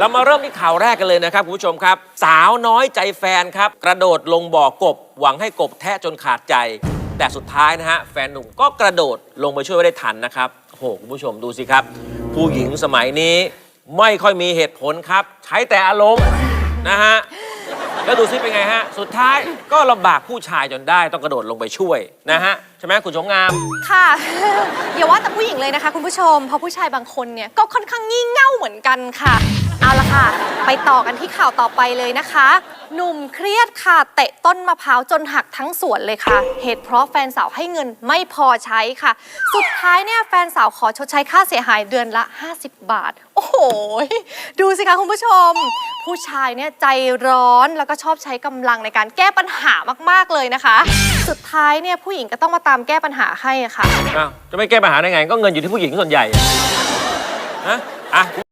เรามาเริ่มที่ข่าวแรกกันเลยนะครับคุณผู้ชมครับ สาวน้อยใจแฟนครับ กระโดดลงบ่อกบ หวังให้กบแทะจนขาดใจ แต่สุดท้ายนะฮะแฟนหนุ่มก็กระโดดลงไปช่วยไว้ได้ทันนะครับโอ้โหคุณผู้ชมดูสิครับ ผู้หญิงสมัยนี้ไม่ค่อยมีเหตุผลครับ ใช้แต่อารมณ์นะฮะแล้วดูซิเป็นไงฮะ สุดท้ายก็ลำบากผู้ชายจนได้ต้องกระโดดลงไปช่วยนะฮะ ใช่ไหมคุณสงงาม ค่ะ เลยนะคะ คุณผู้ชม เพราะผู้ชายบางคนเนี่ยก็ค่อนข้างงี่เง่าเหมือนกันค่ะ เอาละค่ะ ไปต่อกันที่ข่าวต่อไปเลยนะคะ หนุ่มเครียดค่ะ เตะต้นมะพร้าวจนหักทั้งสวนเลยค่ะ เหตุเพราะแฟนสาวให้เงินไม่พอใช้ค่ะ สุดท้ายเนี่ยแฟนสาวขอชดใช้ค่าเสียหายเดือนละ 50 บาท โอ้โห ดูสิคะคุณผู้ชม ผู้ชายเนี่ยใจร้อนแล้วก็ชอบใช้กำลังในการแก้ปัญหามาก ๆเลยนะคะ สุดท้ายเนี่ยผู้หญิงก็ต้องมาตามแก้ปัญหาให้อะค่ะ อ้าวจะไม่แก้ปัญหาได้ไง ก็เงินอยู่ที่ผู้หญิงส่วนใหญ่อะฮะอะ